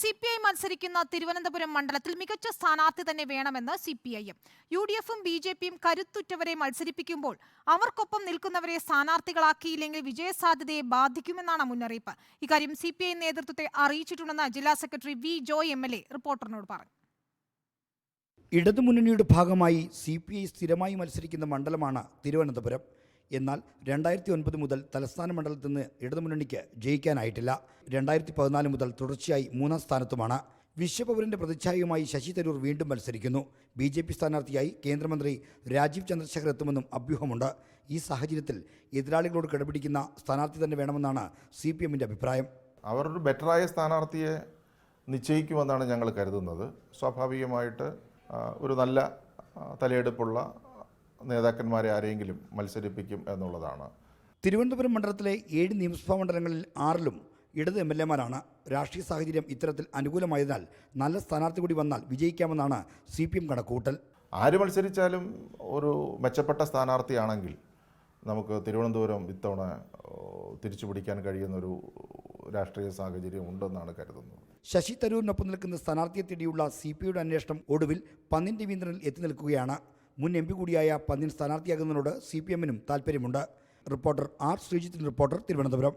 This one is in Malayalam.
സി പി ഐ മത്സരിക്കുന്ന തിരുവനന്തപുരം മണ്ഡലത്തിൽ മികച്ച സ്ഥാനാർത്ഥി തന്നെ വേണമെന്ന് C P I M U D എഫും ബി ജെ പിയും കരുത്തുറ്റവരെ മത്സരിപ്പിക്കുമ്പോൾ അവർക്കൊപ്പം നിൽക്കുന്നവരെ സ്ഥാനാർത്ഥികളാക്കിയില്ലെങ്കിൽ വിജയസാധ്യതയെ ബാധിക്കുമെന്നാണ് മുന്നറിയിപ്പ്. ഇക്കാര്യം സി പി ഐ നേതൃത്വത്തെ അറിയിച്ചിട്ടുണ്ടെന്ന് ജില്ലാ secretary V Joy M L A റിപ്പോർട്ടറിനോട് പറഞ്ഞു. ഇടതുമുന്നണിയുടെ ഭാഗമായി സി പി ഐ സ്ഥിരമായി മത്സരിക്കുന്ന മണ്ഡലമാണ് തിരുവനന്തപുരം. എന്നാൽ രണ്ടായിരത്തി ഒൻപത് മുതൽ തലസ്ഥാന മണ്ഡലത്തിൽ നിന്ന് ഇടതുമുന്നണിക്ക് ജയിക്കാനായിട്ടില്ല. രണ്ടായിരത്തി പതിനാല് മുതൽ തുടർച്ചയായി മൂന്നാം സ്ഥാനത്തുമാണ്. വിശ്വപൗരന്റെ പ്രതിച്ഛായയുമായി ശശി തരൂർ വീണ്ടും മത്സരിക്കുന്നു. ബി ജെ പി സ്ഥാനാർത്ഥിയായി കേന്ദ്രമന്ത്രി രാജീവ് ചന്ദ്രശേഖർ എത്തുമെന്നും അഭ്യൂഹമുണ്ട്. ഈ സാഹചര്യത്തിൽ എതിരാളികളോട് കിടപിടിക്കുന്ന സ്ഥാനാർത്ഥി തന്നെ വേണമെന്നാണ് സി പി എമ്മിന്റെ അഭിപ്രായം. അവർ ഒരു ബെറ്ററായ സ്ഥാനാർത്ഥിയെ നിശ്ചയിക്കുമെന്നാണ് ഞങ്ങൾ കരുതുന്നത്. സ്വാഭാവികമായിട്ട് ഒരു നല്ല തലയെടുപ്പുള്ള നേതാക്കന്മാരെ ആരെങ്കിലും മത്സരിപ്പിക്കും എന്നുള്ളതാണ്. തിരുവനന്തപുരം മണ്ഡലത്തിലെ ഏഴ് നിയമസഭാ മണ്ഡലങ്ങളിൽ ആറിലും ഇടത് എം എൽ എമാരാണ് രാഷ്ട്രീയ സാഹചര്യം ഇത്തരത്തിൽ അനുകൂലമായതിനാൽ നല്ല സ്ഥാനാർത്ഥി കൂടി വന്നാൽ വിജയിക്കാമെന്നാണ് സി പി എം കണക്കുകൂട്ടൽ. ആര് മത്സരിച്ചാലും ഒരു മെച്ചപ്പെട്ട സ്ഥാനാർത്ഥിയാണെങ്കിൽ നമുക്ക് തിരുവനന്തപുരം ഇത്തവണ തിരിച്ചു പിടിക്കാൻ കഴിയുന്നൊരു രാഷ്ട്രീയ സാഹചര്യം ഉണ്ടെന്നാണ് കരുതുന്നത്. ശശി തരൂരിനൊപ്പം നിൽക്കുന്ന സ്ഥാനാർത്ഥിയെ തേടിയുള്ള സി പി ഐയുടെ അന്വേഷണം ഒടുവിൽ പന്നിൻ രവീന്ദ്രനിൽ എത്തി നിൽക്കുകയാണ്. മുൻ എം പി കൂടിയായ പന്തിൻ സ്ഥാനാർത്ഥിയാകുന്നതിനോട് സി പി എമ്മിനും താൽപ്പര്യമുണ്ട് റിപ്പോർട്ടർ ആർ ശ്രീജിത്തിന്റെ റിപ്പോർട്ടർ തിരുവനന്തപുരം.